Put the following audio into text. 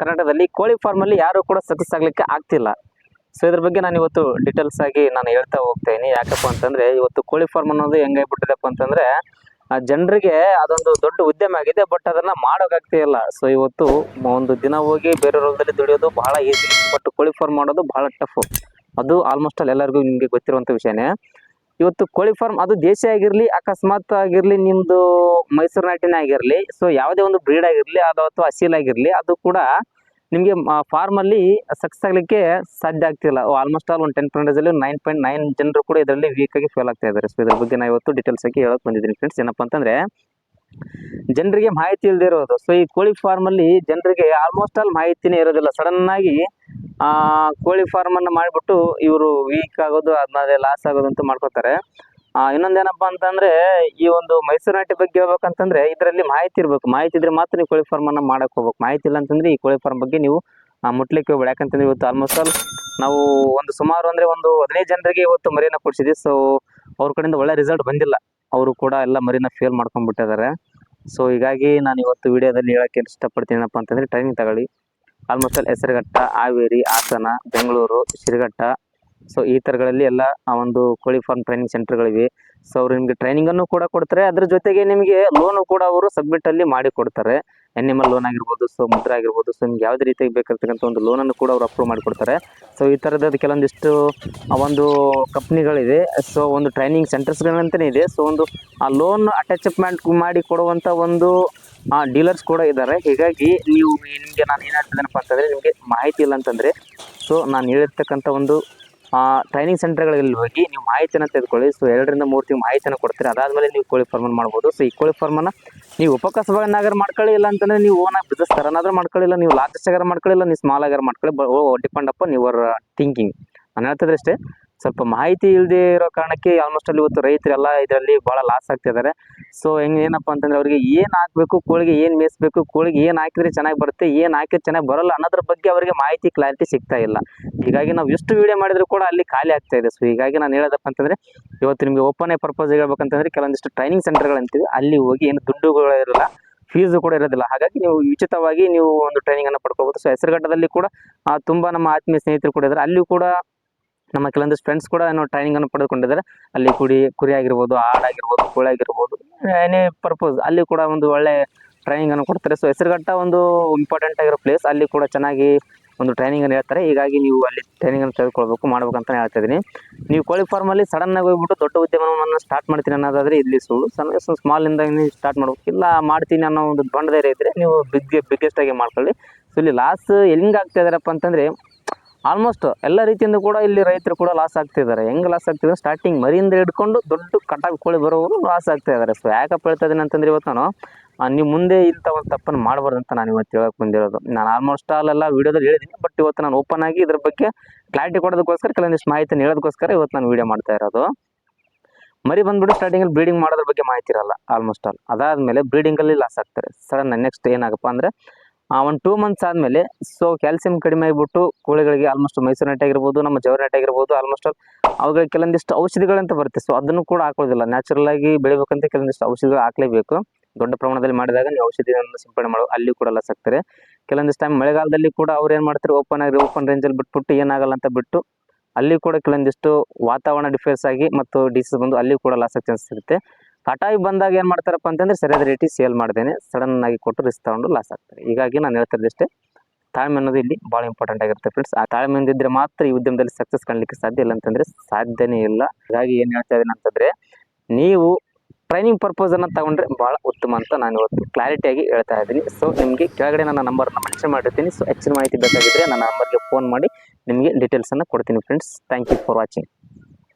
ಕರ್ನಾಟಕದಲ್ಲಿ ಕೋಳಿ ಫಾರ್ಮ್ ಅಲ್ಲಿ ಯಾರು ಕೂಡ ಸಕ್ಸಸ್ ಆಗ್ಲಿಕ್ಕೆ ಆಗ್ತಿಲ್ಲ. ಸೊ ಇದ್ರ ಬಗ್ಗೆ ನಾನು ಇವತ್ತು ಡೀಟೇಲ್ಸ್ ಆಗಿ ನಾನು ಹೇಳ್ತಾ ಹೋಗ್ತಾ ಇದೀನಿ. ಯಾಕಪ್ಪ ಅಂತಂದ್ರೆ, ಇವತ್ತು ಕೋಳಿ ಫಾರ್ಮ್ ಅನ್ನೋದು ಹೆಂಗಾಗ್ಬಿಟ್ಟಿದೆಪ್ಪ ಅಂತಂದ್ರೆ ಜನರಿಗೆ ಅದೊಂದು ದೊಡ್ಡ ಉದ್ಯಮ ಆಗಿದೆ ಬಟ್ ಅದನ್ನ ಮಾಡೋಕ್ಕಾಗ್ತಿಲ್ಲ ಸೊ ಇವತ್ತು ಒಂದು ದಿನ ಹೋಗಿ ಬೇರೆ ರೋಗದಲ್ಲಿ ದುಡಿಯೋದು ಬಹಳ ಈಸಿ ಬಟ್ ಕೋಳಿ ಫಾರ್ಮ್ ಮಾಡೋದು ಬಹಳ ಟಫ್ ಅದು ಆಲ್ಮೋಸ್ಟ್ ಅಲ್ಲಿ ಎಲ್ಲರಿಗೂ ನಿಮಗೆ ಗೊತ್ತಿರುವಂತ ವಿಷಯನೇ. ಇವತ್ತು ಕೋಳಿ ಫಾರ್ಮ್ ಅದು ದೇಶ ಆಗಿರಲಿ, ಅಕಸ್ಮಾತ್ ಆಗಿರಲಿ ನಿಮ್ಮದು ಮೈಸೂರು ನಾಟಿನ ಆಗಿರಲಿ ಸೊ ಯಾವುದೇ ಒಂದು ಬ್ರೀಡ್ ಆಗಿರಲಿ, ಅದು ಅಥವಾ ಅಸೀಲ್ ಆಗಿರಲಿ, ಅದು ಕೂಡ ನಿಮಗೆ ಫಾರ್ಮ್ ಅಲ್ಲಿ ಸಕ್ಸಸ್ ಆಗ್ಲಿಕ್ಕೆ ಸಾಧ್ಯ ಆಗ್ತಿಲ್ಲ. ಆಲ್ಮೋಸ್ಟ್ ಆಲ್ ಒಂದು ಟೆನ್ ಪರ್ಸೆಂಟೇಜ್ ಅಲ್ಲಿ ನೈನ್ ಪಾಯಿಂಟ್ ನೈನ್ ಜನರು ಕೂಡ ಇದರಲ್ಲಿ ವೀಕ್ ಆಗಿ ಫೇಲ್ ಆಗ್ತಾ ಇದ್ದಾರೆ. ಸೊ ಇದ್ರ ಬಗ್ಗೆ ನಾನು ಇವತ್ತು ಡೀಟೇಲ್ಸ್ ಆಗಿ ಹೇಳಕ್ ಬಂದಿದ್ದೀನಿ ಫ್ರೆಂಡ್ಸ್ ಏನಪ್ಪಾ ಅಂತಂದ್ರೆ ಜನರಿಗೆ ಮಾಹಿತಿ ಇಲ್ಲದೆ ಇರೋದು. ಸೊ ಈ ಕೋಳಿ ಫಾರ್ಮ್ ಅಲ್ಲಿ ಜನರಿಗೆ ಆಲ್ಮೋಸ್ಟ್ ಆಲ್ ಮಾಹಿತಿನೇ ಇರೋದಿಲ್ಲ. ಸಡನ್ ಆಗಿ, ಆ, ಕೋಳಿ ಫಾರ್ಮ್ ಅನ್ನು ಮಾಡಿಬಿಟ್ಟು ಇವರು ವೀಕ್ ಆಗೋದು ಅದ್ಮೇಲೆ ಲಾಸ್ ಆಗೋದು ಅಂತ ಮಾಡ್ಕೋತಾರೆ. ಇನ್ನೊಂದೇನಪ್ಪಾ ಅಂತಂದ್ರೆ, ಈ ಒಂದು ಮೈಸೂರು ನಾಟಿ ಬಗ್ಗೆ ಹೇಳ್ಬೇಕಂತಂದ್ರೆ, ಇದರಲ್ಲಿ ಮಾಹಿತಿ ಇರಬೇಕು. ಮಾಹಿತಿ ಇದ್ರೆ ಮಾತ್ರ ನೀವು ಕೋಳಿ ಫಾರ್ಮ್ ಅನ್ನ ಮಾಡಕ್ ಹೋಗ್ಬೇಕು. ಮಾಹಿತಿ ಇಲ್ಲ ಅಂತಂದ್ರೆ ಈ ಕೋಳಿ ಫಾರ್ಮ್ ಬಗ್ಗೆ ನೀವು ಮುಟ್ಲಿಕ್ಕೆ ಹೋಗ್ಬೇಡಿ. ಯಾಕಂತಂದ್ರೆ ಇವತ್ತು ಆಲ್ಮೋಸ್ಟ್ ಆಲ್ ನಾವು ಒಂದು ಸುಮಾರು ಅಂದ್ರೆ ಒಂದು ಹದಿನೈದು ಜನರಿಗೆ ಇವತ್ತು ಮರೆಯನ್ನು ಕೊಡ್ಸಿದ್ವಿ. ಸೊ ಅವ್ರ ಕಡೆಯಿಂದ ಒಳ್ಳೆ ರಿಸಲ್ಟ್ ಬಂದಿಲ್ಲ. ಅವರು ಕೂಡ ಎಲ್ಲ ಮರಿನ ಫೇಲ್ ಮಾಡ್ಕೊಂಡ್ಬಿಟ್ಟಿದ್ದಾರೆ. ಸೊ ಹೀಗಾಗಿ ನಾನು ಇವತ್ತು ವಿಡಿಯೋದಲ್ಲಿ ಹೇಳಕ್ಕೆ ಇಷ್ಟಪಡ್ತೀನಿ ಏನಪ್ಪ ಅಂತಂದ್ರೆ ಟ್ರೈನಿಂಗ್ ತಗೊಳ್ಳಿ. ಆಲ್ಮೋಸ್ಟ್ ಅಲ್ಲಿ ಹೆಸರುಘಟ್ಟ, ಹಾವೇರಿ, ಹಾಸನ, ಬೆಂಗಳೂರು, ಶಿರಘಟ್ಟ. ಸೊ ಈ ಥರಗಳಲ್ಲಿ ಎಲ್ಲ ಆ ಒಂದು ಕೋಳಿ ಫಾರ್ಮ್ ಟ್ರೈನಿಂಗ್ ಸೆಂಟರ್ಗಳಿವೆ ಸೊ ಅವರು ನಿಮಗೆ ಟ್ರೈನಿಂಗನ್ನು ಕೂಡ ಕೊಡ್ತಾರೆ. ಅದ್ರ ಜೊತೆಗೆ ನಿಮಗೆ ಲೋನು ಕೂಡ ಅವರು ಸಬ್ಮಿಟಲ್ಲಿ ಮಾಡಿ ಕೊಡ್ತಾರೆ. ಎನಿಮಲ್ ಲೋನ್ ಆಗಿರ್ಬೋದು ಸೊ ಮುದ್ರಾ ಆಗಿರ್ಬೋದು ಸೊ ನಿಮ್ಗೆ ಯಾವುದೇ ರೀತಿಯಾಗಿ ಬೇಕಾಗಿರ್ತಕ್ಕಂಥ ಒಂದು ಲೋನನ್ನು ಕೂಡ ಅವ್ರು ಅಪ್ರೂವ್ ಮಾಡಿ ಕೊಡ್ತಾರೆ ಸೊ ಈ ಥರದ ಕೆಲವೊಂದಿಷ್ಟು, ಆ, ಒಂದು ಕಂಪ್ನಿಗಳಿದೆ ಸೊ ಒಂದು ಟ್ರೈನಿಂಗ್ ಸೆಂಟರ್ಸ್ಗಳಂತಲೇ ಇದೆ. ಸೊ ಒಂದು, ಆ ಲೋನ್ ಅಟ್ಯಾಚ್ಮೆಂಟ್ ಮಾಡಿ ಕೊಡುವಂಥ ಒಂದು ಡೀಲರ್ಸ್ ಕೂಡ ಇದ್ದಾರೆ. ಹೀಗಾಗಿ ನೀವು ನಿಮಗೆ ನಾನು ಏನು ಹೇಳ್ತಿದ್ದೇನಪ್ಪ ಅಂತಂದರೆ ನಿಮಗೆ ಮಾಹಿತಿ ಇಲ್ಲ ಅಂತಂದರೆ ಸೊ ನಾನು ಹೇಳಿರ್ತಕ್ಕಂಥ ಒಂದು ಟ್ರೈನಿಂಗ್ ಸೆಂಟರ್ಗಳಲ್ಲಿ ಹೋಗಿ ನೀವು ಮಾಹಿತಿಯನ್ನು ತೆಗೆದುಕೊಳ್ಳಿ. ಸೊ ಎರಡರಿಂದ ಮೂರು ತಿಂಗಳು ಮಾಹಿತಿಯನ್ನು ಕೊಡ್ತೀರಿ? ಅದಾದಮೇಲೆ ನೀವು ಕೋಳಿ ಫಾರ್ಮನ್ನು ಮಾಡ್ಬೋದು. ಸೊ ಈ ಕೋಳಿ ಫಾರ್ಮನ್ನು ನೀವು ಉಪಕಸಬನ್ನಾಗಾರ ಮಾಡ್ಕೊಳ್ಳಿ, ಇಲ್ಲ ಅಂತಂದರೆ ನೀವು ಓನಾಗಿ ಬಿಸ್ನೆಸ್ ಥರನಾದ್ರೂ ಮಾಡ್ಕೊಳ್ಳಿಲ್ಲ ನೀವು ಲಾರ್ಜೆಸ್ಟ್ ಆಗಾರ ಮಾಡ್ಕೊಳ್ಳಿಲ್ಲ ನೀವು ಸ್ಮಾಲ್ ಆಗಾರ ಮಾಡ್ಕೊಳ್ಳಿ ಡಿಪೆಂಡ್ ಅಪ್ ಯುವರ್ ಥಿಂಕಿಂಗ್ ನಾನು ಹೇಳ್ತಿದ್ರೆ ಅಷ್ಟೇ. ಸ್ವಲ್ಪ ಮಾಹಿತಿ ಇಲ್ಲದೆ ಇರೋ ಕಾರಣಕ್ಕೆ ಆಲ್ಮೋಸ್ಟ್ ಅಲ್ಲಿ ಇವತ್ತು ರೈತರೆಲ್ಲ ಇದರಲ್ಲಿ ಭಾಳ ಲಾಸ್ ಆಗ್ತಿದ್ದಾರೆ. ಸೊ ಹೆಂಗೆ ಏನಪ್ಪ ಅಂತಂದ್ರೆ ಅವರಿಗೆ ಏನು ಹಾಕಬೇಕು, ಕೋಳಿಗೆ ಏನು ಮೇಯಿಸ್ಬೇಕು, ಕೋಳಿಗೆ ಏನು ಹಾಕಿದ್ರೆ ಚೆನ್ನಾಗಿ ಬರುತ್ತೆ, ಏನು ಹಾಕಿದ್ರೆ ಚೆನ್ನಾಗಿ ಬರಲ್ಲ ಅನ್ನೋದ್ರ ಬಗ್ಗೆ ಅವರಿಗೆ ಮಾಹಿತಿ ಕ್ಲಾರಿಟಿ ಸಿಗ್ತಾ ಇಲ್ಲ. ಹೀಗಾಗಿ ನಾವು ಎಷ್ಟು ವಿಡಿಯೋ ಮಾಡಿದ್ರು ಕೂಡ ಅಲ್ಲಿ ಖಾಲಿ ಆಗ್ತಾ ಇದೆ. ಸೊ ಹೀಗಾಗಿ ನಾನು ಹೇಳೋದಪ್ಪ ಅಂತಂದ್ರೆ, ಇವತ್ತು ನಿಮಗೆ ಓಪನ್ ಪರ್ಪಸ್ ಹೇಳ್ಬೇಕಂತಂದ್ರೆ ಕೆಲವೊಂದಿಷ್ಟು ಟ್ರೈನಿಂಗ್ ಸೆಂಟರ್ಗಳಂತೀವಿ ಅಲ್ಲಿ ಹೋಗಿ ಏನು ದುಡ್ಡುಗಳು ಇರಲ್ಲ ಫೀಸ್ ಕೂಡ ಇರೋದಿಲ್ಲ. ಹಾಗಾಗಿ ನೀವು ಉಚಿತವಾಗಿ ನೀವು ಒಂದು ಟ್ರೈನಿಂಗ್ ಅನ್ನು ಪಡ್ಕೋಬಹುದು ಸೊ ಹೆಸರುಘಟ್ಟದಲ್ಲಿ ಕೂಡ ತುಂಬಾ ನಮ್ಮ ಆತ್ಮೀಯ ಸ್ನೇಹಿತರು ಕೂಡ ಇದ್ದಾರೆ. ಅಲ್ಲಿಯೂ ಕೂಡ ನಮ್ಮ ಕೆಲವೊಂದಿಷ್ಟು ಫ್ರೆಂಡ್ಸ್ ಕೂಡ ಏನೋ ಟ್ರೈನಿಂಗ್ ಅನ್ನು ಪಡೆದುಕೊಂಡಿದ್ದಾರೆ. ಅಲ್ಲಿ ಕುಡಿ ಕುರಿ ಆಗಿರ್ಬೋದು ಆಡಾಗಿರ್ಬೋದು ಕೋಳಿ ಆಗಿರ್ಬೋದು ಏನೇ ಪರ್ಪಸ್ ಅಲ್ಲಿ ಕೂಡ ಒಂದು ಒಳ್ಳೆ ಟ್ರೈನಿಂಗ್ ಅನ್ನು ಕೊಡ್ತಾರೆ. ಸೊ ಹೆಸರುಘಟ್ಟ ಒಂದು ಇಂಪಾರ್ಟೆಂಟ್ ಆಗಿರೋ ಪ್ಲೇಸ್ ಅಲ್ಲಿ ಕೂಡ ಚೆನ್ನಾಗಿ ಒಂದು ಟ್ರೈನಿಂಗ್ ಅನ್ನು ಹೇಳ್ತಾರೆ. ಹೀಗಾಗಿ ನೀವು ಅಲ್ಲಿ ಟ್ರೈನಿಂಗ್ ಅನ್ನು ತೆಗೆದುಕೊಳ್ಬೇಕು, ಮಾಡ್ಬೇಕಂತ ಹೇಳ್ತಾ ಇದ್ದೀನಿ. ನೀವು ಕೋಳಿ ಫಾರ್ಮಲ್ಲಿ ಸಡನ್ ಆಗಿ ಹೋಗ್ಬಿಟ್ಟು ದೊಡ್ಡ ಉದ್ಯಮವನ್ನು ಸ್ಟಾರ್ಟ್ ಮಾಡ್ತೀನಿ ಅನ್ನೋದಾದ್ರೆ ಇಲ್ಲಿ ಸುಳ್ಳು. ಸಣ್ಣ ಇಂದ ಸ್ಟಾರ್ಟ್ ಮಾಡ್ಬೇಕು. ಇಲ್ಲ, ಮಾಡ್ತೀನಿ ಅನ್ನೋ ಒಂದು ದೊಡ್ಡ ಧೈರ್ಯ ಇದ್ರೆ ನೀವು ಬಿಗ್ ಬಿಗ್ಗೆಸ್ಟ್ ಆಗಿ ಮಾಡ್ಕೊಳ್ಳಿ. ಸೊ ಇಲ್ಲಿ ಲಾಸ್ ಹೆಂಗ್ ಆಗ್ತಾ ಇದಾರಪ್ಪ ಅಂತಂದ್ರೆ ಆಲ್ಮೋಸ್ಟ್ ಎಲ್ಲ ರೀತಿಯಿಂದ ಕೂಡ ಇಲ್ಲಿ ರೈತರು ಕೂಡ ಲಾಸ್ ಆಗ್ತಿದ್ದಾರೆ ಹೆಂಗ್ ಲಾಸ್ ಆಗ್ತಿದ್ದಾರೆ ಸ್ಟಾರ್ಟಿಂಗ್ ಮರಿಯಿಂದ ಹಿಡ್ಕೊಂಡು ದೊಡ್ಡ ಕಟಾವು ಕೋಳಿ ಬರೋವರು ಲಾಸ್ ಆಗ್ತಾ ಇದ್ದಾರೆ. ಸೊ ಯಾಕಪ್ಪ ಹೇಳ್ತಾ ಇದ್ದೀನಿ ಅಂತಂದ್ರೆ ಇವತ್ತು ನಾನು ನೀವು ಮುಂದೆ ಇಂಥ ಒಂದು ತಪ್ಪನ್ನು ಮಾಡಬಾರ್ದು ಅಂತ ನಾನು ಇವತ್ತು ಹೇಳಕ್ ಬಂದಿರೋದು. ನಾನು ಆಲ್ಮೋಸ್ಟ್ ಆಲ್ ಎಲ್ಲ ವಿಡಿಯೋದಲ್ಲಿ ಹೇಳಿದ್ದೀನಿ ಬಟ್ ಇವತ್ತು ನಾನು ಓಪನ್ ಆಗಿ ಇದ್ರ ಬಗ್ಗೆ ಕ್ಲಾರಿಟಿ ಕೊಡೋದಕ್ಕೋಸ್ಕರ ಕೆಲವೊಂದಿಷ್ಟು ಮಾಹಿತಿನ ಹೇಳೋದಕ್ಕೋಸ್ಕರ ಇವತ್ತು ನಾನು ವೀಡಿಯೋ ಮಾಡ್ತಾ ಇರೋದು. ಮರಿ ಬಂದ್ಬಿಟ್ಟು ಸ್ಟಾರ್ಟಿಂಗಲ್ಲಿ ಬ್ರೀಡಿಂಗ್ ಮಾಡೋದ್ರ ಬಗ್ಗೆ ಮಾಹಿತಿ ಇರಲ್ಲ ಆಲ್ಮೋಸ್ಟ್ ಆಲ್ ಅದಾದಮೇಲೆ ಬ್ರೀಡಿಂಗಲ್ಲಿ ಲಾಸ್ ಆಗ್ತಾರೆ. ಸಡನ್ ನೆಕ್ಸ್ಟ್ ಏನಾಗಪ್ಪ ಅಂದರೆ ಒಂದು ಟೂ ಮಂತ್ಸ್ ಆದಮೇಲೆ ಸೊ ಕ್ಯಾಲ್ಸಿಯಂ ಕಡಿಮೆ ಆಗಿಬಿಟ್ಟು ಕೋಳಿಗಳಿಗೆ ಆಲ್ಮೋಸ್ಟ್ ಮೈಸೂರು ನೆಟ್ ಆಗಿರ್ಬೋದು, ನಮ್ಮ ಜವರಿ ನೆಟ್ ಆಗಿರ್ಬೋದು ಆಲ್ಮೋಸ್ಟ್ ಆಲ್ ಅವುಗಳಿಗೆ ಕೆಲವೊಂದಿಷ್ಟು ಔಷಧಿಗಳಂತ ಬರುತ್ತೆ. ಸೊ ಅದನ್ನು ಕೂಡ ಹಾಕೋದಿಲ್ಲ ನ್ಯಾಚುರಲ್ ಆಗಿ ಬೆಳಿಬೇಕಂತ ಕೆಲವೊಂದಿಷ್ಟು ಔಷಧಿಗಳು ಹಾಕಲೇಬೇಕು. ದೊಡ್ಡ ಪ್ರಮಾಣದಲ್ಲಿ ಮಾಡಿದಾಗ ನೀವು ಔಷಧಿಗಳನ್ನು ಸಿಂಪಡಣೆ ಮಾಡೋ. ಅಲ್ಲಿ ಕೂಡ ಎಲ್ಲ ಆಗ್ತಾರೆ. ಕೆಲವೊಂದಿಷ್ಟು ಟೈಮ್ ಮಳೆಗಾಲದಲ್ಲಿ ಕೂಡ ಅವ್ರು ಏನು ಮಾಡ್ತಾರೆ? ಓಪನ್ ಆಗಿ ಓಪನ್ ರೇಂಜಲ್ಲಿ ಬಿಟ್ಬಿಟ್ಟು ಏನಾಗಲ್ಲ ಅಂತ ಬಿಟ್ಟು ಅಲ್ಲಿ ಕೂಡ ಕೆಲವೊಂದಿಷ್ಟು ವಾತಾವರಣ ಡಿಫ್ರೆನ್ಸ್ ಆಗಿ ಮತ್ತು ಡಿಸೀಸ್ ಬಂದು ಅಲ್ಲಿ ಕೂಡ ಲಾಸ್ ಆಗಿ ಚಾನ್ಸಸ್ ಇರುತ್ತೆ. ಕಟಾವಿ ಬಂದಾಗ ಏನು ಮಾಡ್ತಾರಪ್ಪ ಅಂತಂದ್ರೆ ಸರಿಯಾದ ರೇಟಿಗೆ ಸೇಲ್ ಮಾಡ್ದೇನೆ. ಸಡನ್ ಆಗಿ ಕೊಟ್ಟು ರಿಸ್ಕ್ ತಗೊಂಡು ಲಾಸ್ ಆಗ್ತಾರೆ. ಹೀಗಾಗಿ ನಾನು ಹೇಳ್ತಿರೋದಿಷ್ಟೇ ತಾಳ್ಮೆ ಅನ್ನೋದು ಇಲ್ಲಿ ಭಾಳ ಇಂಪಾರ್ಟೆಂಟ್ ಆಗಿರುತ್ತೆ ಫ್ರೆಂಡ್ಸ್ ಆ ತಾಳ್ಮೆ ಇದ್ದರೆ ಮಾತ್ರ ಈ ಉದ್ಯಮದಲ್ಲಿ ಸಕ್ಸಸ್ ಕಾಣಲಿಕ್ಕೆ ಸಾಧ್ಯ ಇಲ್ಲ ಅಂತಂದ್ರೆ ಸಾಧ್ಯನೇ ಇಲ್ಲ. ಹಾಗಾಗಿ ಏನು ಹೇಳ್ತಾ ಇದ್ದೀನಿ ಅಂತಂದ್ರೆ ನೀವು ಟ್ರೈನಿಂಗ್ ಪರ್ಪಸ್ ಅನ್ನ ತಗೊಂಡ್ರೆ ಭಾಳ ಉತ್ತಮ ಅಂತ ನಾನು ಇವತ್ತು ಕ್ಲಾರಿಟಿಯಾಗಿ ಹೇಳ್ತಾ ಇದ್ದೀನಿ. ಸೊ ನಿಮಗೆ ಕೆಳಗಡೆ ನನ್ನ ನಂಬರ್ನ ಮೆನ್ಷನ್ ಮಾಡಿರ್ತೀನಿ. ಸೊ ಹೆಚ್ಚಿನ ಮಾಹಿತಿ ಬೇಕಾಗಿದ್ದರೆ ನನ್ನ ನಂಬರ್ಗೆ ಫೋನ್ ಮಾಡಿ ನಿಮಗೆ ಡೀಟೇಲ್ಸನ್ನು ಕೊಡ್ತೀನಿ friends thank you for watching